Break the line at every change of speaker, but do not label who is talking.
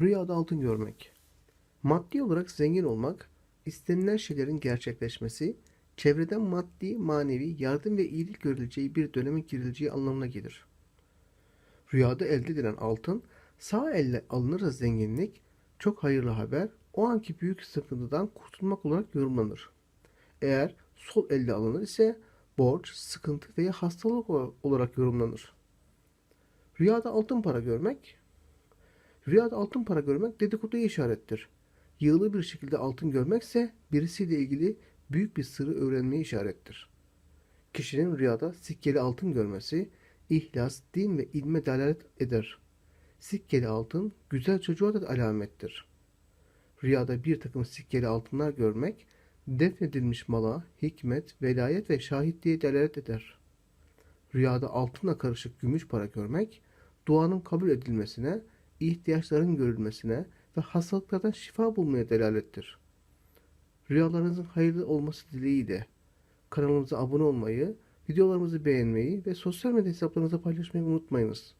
Rüyada altın görmek. Maddi olarak zengin olmak, istenilen şeylerin gerçekleşmesi, çevreden maddi, manevi yardım ve iyilik görüleceği bir döneme girileceği anlamına gelir. Rüyada elde edilen altın, sağ elle alınırsa zenginlik, çok hayırlı haber, o anki büyük sıkıntıdan kurtulmak olarak yorumlanır. Eğer sol elle alınır ise borç, sıkıntı veya hastalık olarak yorumlanır. Rüyada altın para görmek, Rüyada altın para görmek dedikoduya işarettir. Yığılı bir şekilde altın görmekse birisiyle ilgili büyük bir sırrı öğrenmeye işarettir. Kişinin rüyada sikkeli altın görmesi, ihlas, din ve ilme dalalet eder. Sikkeli altın güzel çocuğa da alamettir. Rüyada bir takım sikkeli altınlar görmek, defnedilmiş mala, hikmet, velayet ve şahitliğe delalet eder. Rüyada altınla karışık gümüş para görmek, duanın kabul edilmesine, ihtiyaçların görülmesine ve hastalıklardan şifa bulmaya delalettir. Rüyalarınızın hayırlı olması dileğiyle kanalımıza abone olmayı, videolarımızı beğenmeyi ve sosyal medya hesaplarınızda paylaşmayı unutmayınız.